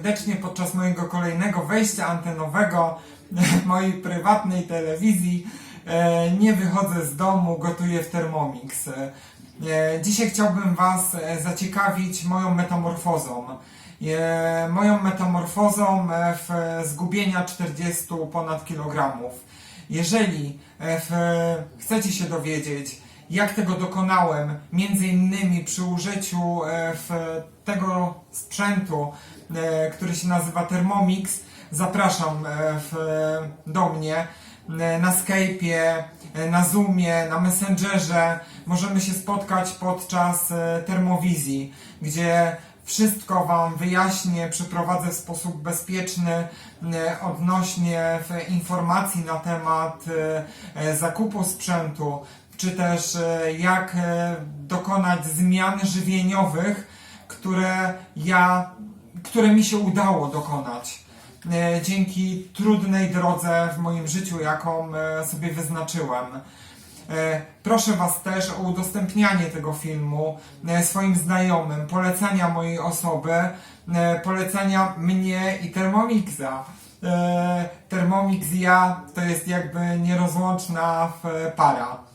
serdecznie podczas mojego kolejnego wejścia antenowego mojej prywatnej telewizji. E, Nie wychodzę z domu, gotuję w Thermomix. E, Dzisiaj chciałbym Was e, zaciekawić moją metamorfozą. Moją metamorfozą w zgubienia 40 ponad kilogramów. Jeżeli chcecie się dowiedzieć, jak tego dokonałem, między innymi przy użyciu e, tego sprzętu, e, który się nazywa Thermomix, zapraszam e, do mnie na Skype'ie, na Zoomie, na Messengerze. Możemy się spotkać podczas termowizji, gdzie wszystko Wam wyjaśnię, przeprowadzę w sposób bezpieczny odnośnie informacji na temat zakupu sprzętu, czy też e, jak e, dokonać zmian żywieniowych, które ja, które mi się udało dokonać e, dzięki trudnej drodze w moim życiu, jaką sobie wyznaczyłem. Proszę Was też o udostępnianie tego filmu swoim znajomym, polecania mojej osoby, polecania mnie i Thermomixa. Thermomix ja to jest jakby nierozłączna para.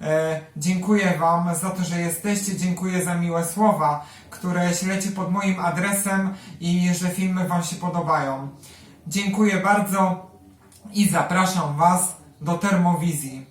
E, Dziękuję Wam za to, że jesteście, dziękuję za miłe słowa, które ślecie pod moim adresem i że filmy Wam się podobają. Dziękuję bardzo i zapraszam Was do termowizji.